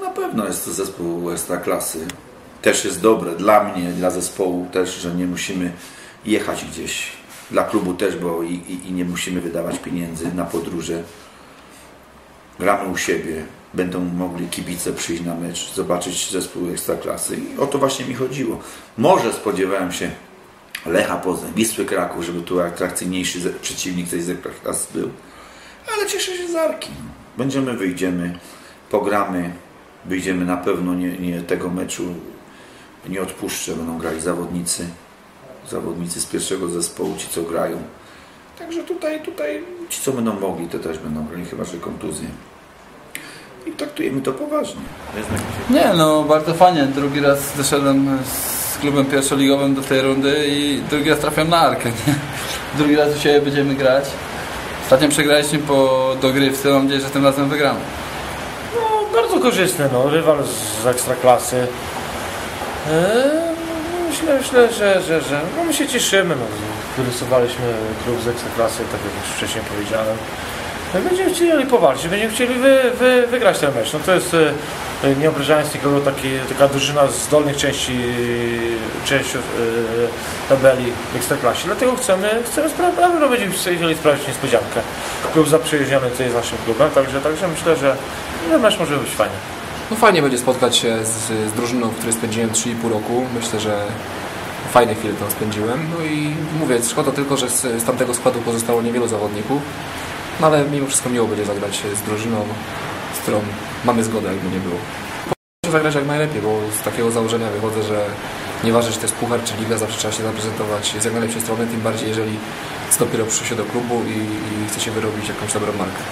No na pewno jest to zespół ekstraklasy. Też jest dobre dla mnie, dla zespołu też, że nie musimy jechać gdzieś. Dla klubu też, bo i, i, i nie musimy wydawać pieniędzy na podróże. Gramy u siebie. Będą mogli kibice przyjść na mecz, zobaczyć zespół ekstraklasy. I o to właśnie mi chodziło. Może spodziewałem się Lecha Poznań, Wisły Kraków, żeby tu atrakcyjniejszy ze- przeciwnik tej ekstraklasy był. Ale cieszę się z Arki. Będziemy, wyjdziemy, pogramy, wyjdziemy na pewno nie, nie tego meczu nie odpuszczę, będą grali zawodnicy, zawodnicy z pierwszego zespołu, ci co grają. Także tutaj, tutaj ci co będą mogli, to też będą grali, chyba że kontuzje. I traktujemy to poważnie. Nie, no bardzo fajnie. Drugi raz doszedłem z klubem pierwszoligowym do tej rundy i drugi raz trafiam na Arkę. Nie? Drugi raz u siebie będziemy grać. Ostatnio przegraliśmy po dogrywce, mam nadzieję, że tym razem wygramy. No, bardzo korzystny, no, rywal z ekstraklasy. Eee, myślę, myślę, że, że, że no, my się cieszymy. No, wyrysowaliśmy klub z ekstraklasy, tak jak już wcześniej powiedziałem. My Będziemy chcieli powalczyć, będziemy chcieli wy, wy, wygrać ten mecz. No, to jest, e, nie obrażając nikogo, taki, taka drużyna z dolnych części, części e, tabeli ekstraklasie. Dlatego chcemy, chcemy spra- na pewno będziemy chcieli sprawić niespodziankę. Klub zaprzyjaźniony tutaj z naszym klubem, także, także myślę, że ten mecz może być fajny. No fajnie będzie spotkać się z, z drużyną, w której spędziłem 3,5 roku. Myślę, że fajne chwile tam spędziłem. No i mówię, szkoda tylko, że z, z tamtego składu pozostało niewielu zawodników. No ale mimo wszystko miło będzie zagrać z drużyną, z którą mamy zgodę, jakby nie było. Powinien zagrać jak najlepiej, bo z takiego założenia wychodzę, że nieważne czy to jest puchar czy liga, zawsze trzeba się zaprezentować z jak najlepszej strony, tym bardziej jeżeli dopiero przyszło się do klubu i, i chce się wyrobić jakąś dobrą markę.